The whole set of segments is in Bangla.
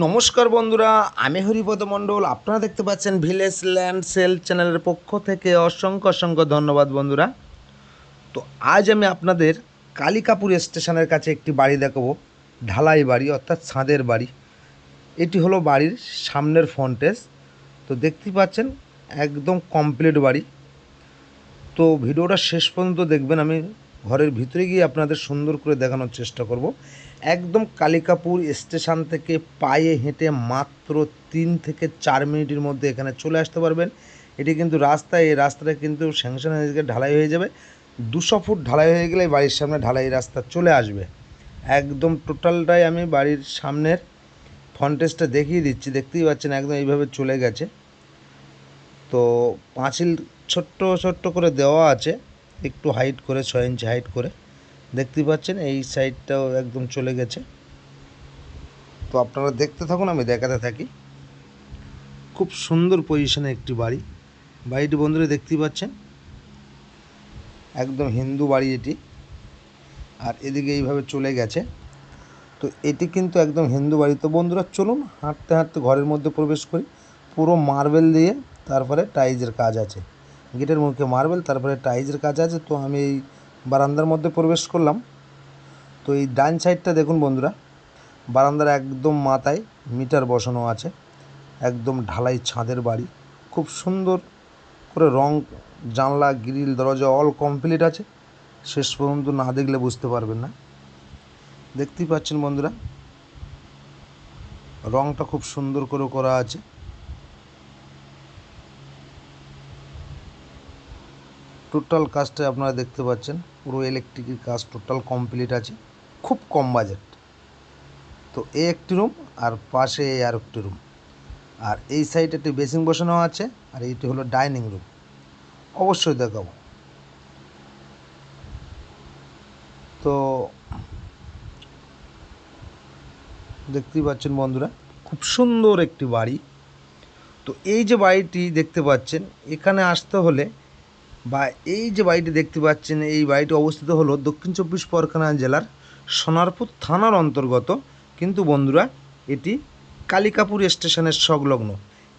নমস্কার বন্ধুরা, আমি হরিপদ মণ্ডল। আপনারা দেখতে পাচ্ছেন ভিলেজ ল্যান্ড সেল চ্যানেলের পক্ষ থেকে অসংখ্য অসংখ্য ধন্যবাদ বন্ধুরা। তো আজ আমি আপনাদের কালিকাপুর স্টেশনের কাছে একটি বাড়ি দেখাবো, ঢালাই বাড়ি, অর্থাৎ ছাদের বাড়ি। এটি হলো বাড়ির সামনের ফ্রন্টেজ তো দেখতেই পাচ্ছেন, একদম কমপ্লিট বাড়ি। তো ভিডিওটা শেষ পর্যন্ত দেখবেন, আমি ঘরের ভিতরে গিয়ে আপনাদের সুন্দর করে দেখানোর চেষ্টা করব। একদম কালিকাপুর স্টেশন থেকে পায়ে হেঁটে মাত্র তিন থেকে চার মিনিটের মধ্যে এখানে চলে আসতে পারবেন। এটি কিন্তু রাস্তা, এই রাস্তাটা কিন্তু স্যাংশন হয়ে ঢালাই হয়ে যাবে। দুশো ফুট ঢালাই হয়ে গেলে বাড়ির সামনে ঢালাই রাস্তা চলে আসবে। একদম টোটালটাই আমি বাড়ির সামনের ফন্টেজটা দেখিয়ে দিচ্ছি, দেখতেই পাচ্ছেন একদম এইভাবে চলে গেছে। তো পাঁচিল ছোট্ট ছোট্ট করে দেওয়া আছে। একটু হাইট করে, ছয় ইঞ্চি হাইট করে। দেখতেই পাচ্ছেন, এই সাইডটাও একদম চলে গেছে। তো আপনারা দেখতে থাকুন, আমি দেখাতে থাকি। খুব সুন্দর পজিশনে একটি বাড়ি। বাড়িটি বন্ধুরা দেখতেই পাচ্ছেন। একদম হিন্দু বাড়ি এটি। আর এদিকে এইভাবে চলে গেছে। তো এটি কিন্তু একদম হিন্দু বাড়ি। তো বন্ধুরা, চলুন হাঁটতে হাঁটতে ঘরের মধ্যে প্রবেশ করি। পুরো মার্বেল দিয়ে তারপরে টাইজের কাজ আছে। গেটের মুখে মার্বেল, তারপরে টাইজের কাজ আছে, তো আমি এই বারান্দার মধ্যে প্রবেশ করলাম। তো এই ডান সাইডটা দেখুন বন্ধুরা, বারান্দার একদম মাথায় মিটার বসানো আছে, একদম ঢালাই ছাদের বাড়ি। খুব সুন্দর করে রং, জানলা, গ্রিল, দরজা অল কমপ্লিট আছে। শেষ পর্যন্ত না দেখলে বুঝতে পারবেন না। দেখতেই পাচ্ছেন বন্ধুরা, রংটা খুব সুন্দর করে করা আছে। টোটাল কাজটা আপনারা দেখতে পাচ্ছেন। পুরো ইলেকট্রিকের কাজ টোটাল কমপ্লিট আছে। খুব কম বাজেট তো এই একটি রুম আর পাশে আর একটি রুম আর এই সাইডে একটি বেসিং বসানো আছে আর এইটি হলো ডাইনিং রুম অবশ্যই দেখাবো। তো দেখতেই পাচ্ছেন বন্ধুরা, খুব সুন্দর একটি বাড়ি। তো এই যে বাড়িটি দেখতে পাচ্ছেন, এখানে আসতে হলে বা এই যে বাড়িটি দেখতে পাচ্ছেন, এই বাড়িটি অবস্থিত হলো দক্ষিণ চব্বিশ পরগনা জেলার সোনারপুর থানার অন্তর্গত। কিন্তু বন্ধুরা, এটি কালিকাপুর স্টেশনের সংলগ্ন।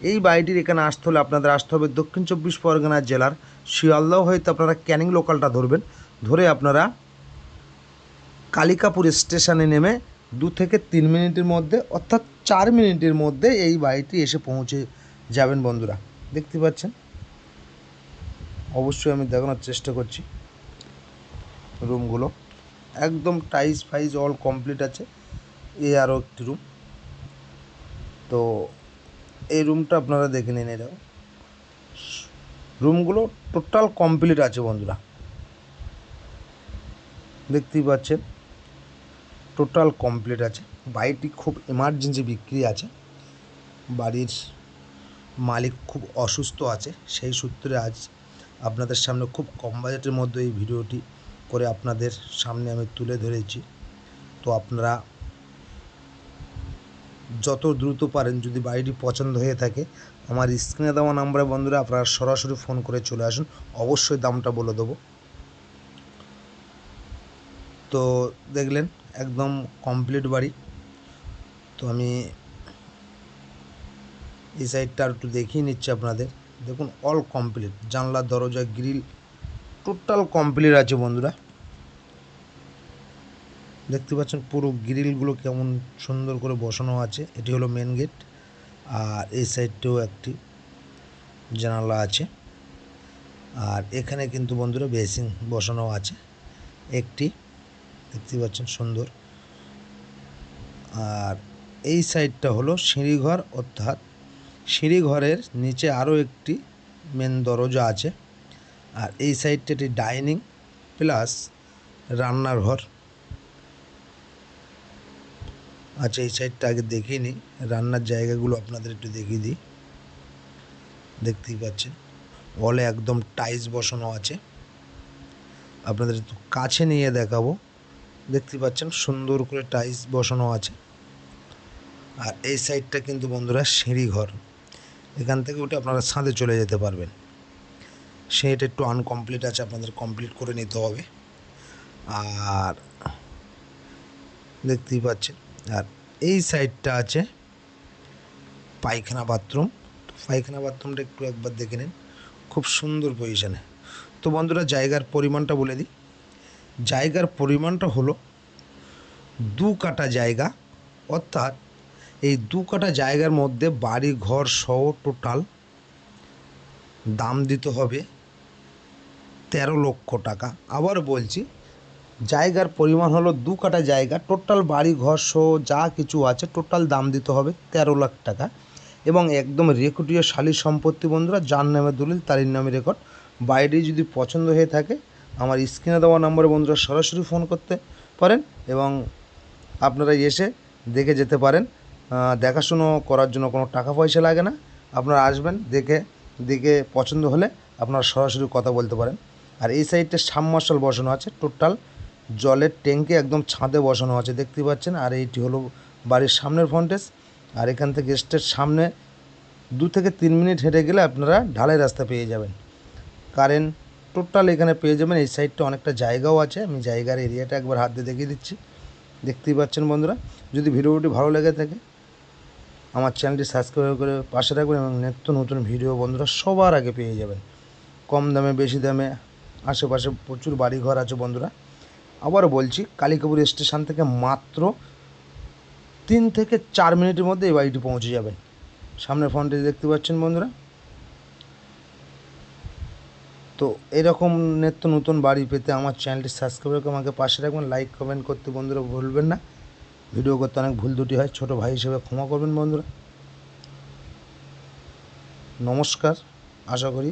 এই বাড়িটির এখানে আসতে হলে আপনাদের আসতে হবে দক্ষিণ চব্বিশ পরগনা জেলার শিয়ালদাহ হয়তো আপনারা ক্যানিং লোকালটা ধরবেন। ধরে আপনারা কালিকাপুর স্টেশনে নেমে দু থেকে তিন মিনিটের মধ্যে, অর্থাৎ চার মিনিটের মধ্যে এই বাড়িটি এসে পৌঁছে যাবেন বন্ধুরা। দেখতে পাচ্ছেন? অবশ্যই আমি দেখানোর চেষ্টা করছি রুমগুলো। একদম টাইস ফাইজ অল কমপ্লিট আছে। এ আরও একটি রুম তো এই রুমটা আপনারা দেখে নিন এটাও রুমগুলো টোটাল কমপ্লিট আছে বন্ধুরা। দেখতেই পাচ্ছেন টোটাল কমপ্লিট আছে। বাড়িটি খুব এমার্জেন্সি বিক্রি আছে। বাড়ির মালিক খুব অসুস্থ আছে, সেই সূত্রে আজ আপনাদের সামনে খুব কম বাজেটের মধ্যে এই ভিডিওটি করে আপনাদের সামনে আমি তুলে ধরেছি। তো আপনারা যত দ্রুত পারেন, যদি বাড়িটি পছন্দ হয়ে থাকে, আমার স্ক্রিনে দেওয়া নাম্বারে বন্ধুরা আপনারা সরাসরি ফোন করে চলে আসুন। অবশ্যই দামটা বলে দেবো। তো দেখলেন, একদম কমপ্লিট বাড়ি। তো আমি এই সাইডটা আর একটু দেখিয়ে নিচ্ছি আপনাদের। দেখুন অল কমপ্লিট জানলা, দরজা গ্রিল টোটাল কমপ্লিট আছে বন্ধুরা। দেখতে পাচ্ছেন পুরো গ্রিলগুলো কেমন সুন্দর করে বসানো আছে। এটি হলো মেন গেট আর এই সাইডটাও একটি জানালা আছে। আর এখানে কিন্তু বন্ধুরা বেসিং বসানো আছে। একটি, দেখতে পাচ্ছেন সুন্দর। আর এই সাইডটা হলো সিঁড়িঘর, অর্থাৎ সিঁড়িঘরের নিচে আরও একটি মেন দরজা আছে। আর এই সাইডটা একটি ডাইনিং প্লাস রান্নার ঘর আচ্ছা এই সাইডটা আগে দেখিয়ে নিই। রান্নার জায়গাগুলো আপনাদের একটু দেখিয়ে দিই। দেখতেই পাচ্ছেন ওয়ালে একদম টাইলস বসানো আছে। আপনাদের একটু কাছে নিয়ে দেখাবো। দেখতে পাচ্ছেন, সুন্দর করে টাইলস বসানো আছে। আর এই সাইডটা কিন্তু বন্ধুরা সিঁড়ি ঘর এখান থেকে উঠে আপনারা ছাদে চলে যেতে পারবেন। সেটা একটু আনকমপ্লিট আছে, আপনাদের কমপ্লিট করে নিতে হবে। আর দেখতেই পাচ্ছেন, আর এই সাইডটা আছে পায়খানা বাথরুম পায়খানা বাথরুমটা একটু একবার দেখে নিন, খুব সুন্দর পজিশানে তো বন্ধুরা, জায়গার পরিমাণটা বলে দিই। জায়গার পরিমাণটা হলো দু কাটা জায়গা, অর্থাৎ এই দু কাটা জায়গার মধ্যে বাড়ি, ঘর সহ টোটাল দাম দিতে হবে তেরো লক্ষ টাকা। আবার বলছি, জায়গার পরিমাণ হলো দু কাটা জায়গা টোটাল বাড়ি, ঘর সহ যা কিছু আছে টোটাল দাম দিতে হবে তেরো লাখ টাকা। এবং একদম রেকর্ডীয় শালী সম্পত্তি বন্ধুরা, যার নামে দলিল তারই নামে রেকর্ড বাইরে যদি পছন্দ হয়ে থাকে, আমার স্ক্রিনে দেওয়া নম্বরে বন্ধুরা সরাসরি ফোন করতে পারেন এবং আপনারা এসে দেখে যেতে পারেন। দেখাশুনো করার জন্য কোনো টাকা পয়সা লাগে না। আপনারা আসবেন, দেখে দেখে পছন্দ হলে আপনারা সরাসরি কথা বলতে পারেন। আর এই সাইডটা সাবমার্শাল বসানো আছে, টোটাল জলের ট্যাঙ্কি একদম ছাদে বসানো আছে, দেখতে পাচ্ছেন? আর এইটি হলো বাড়ির সামনের ফ্রন্টেজ আর এখান থেকে গেস্টের সামনে দু থেকে তিন মিনিট হেঁটে গেলে আপনারা ঢালাই রাস্তা পেয়ে যাবেন। কারেন্ট টোটাল এখানে পেয়ে যাবেন। এই সাইডটা অনেকটা জায়গাও আছে। আমি জায়গার এরিয়াটা একবার হাত দিয়ে দেখিয়ে দিচ্ছি। দেখতেই পাচ্ছেন বন্ধুরা। যদি ভিডিওটি ভালো লেগে থাকে আমার চ্যানেলটি সাবস্ক্রাইব করে পাশে রাখবেন এবং নিত্য নতুন ভিডিও বন্ধুরা সবার আগে পেয়ে যাবেন। কম দামে, বেশি দামে আশেপাশে প্রচুর বাড়িঘর আছে বন্ধুরা। আবারও বলছি, কালিকাপুর স্টেশন থেকে মাত্র তিন থেকে চার মিনিটের মধ্যে এই বাড়িটি পৌঁছে যাবেন। সামনে ফ্রন্টে দেখতে পাচ্ছেন বন্ধুরা। তো এরকম নিত্য নতুন বাড়ি পেতে আমার চ্যানেলটি সাবস্ক্রাইব করে আমাকে পাশে রাখবেন, লাইক, কমেন্ট করতে বন্ধুরা ভুলবেন না। ভিডিও করতে অনেক ভুল দুটি হয়, ছোট ভাই হিসেবে ক্ষমা করবেন বন্ধুরা। নমস্কার, আশা করি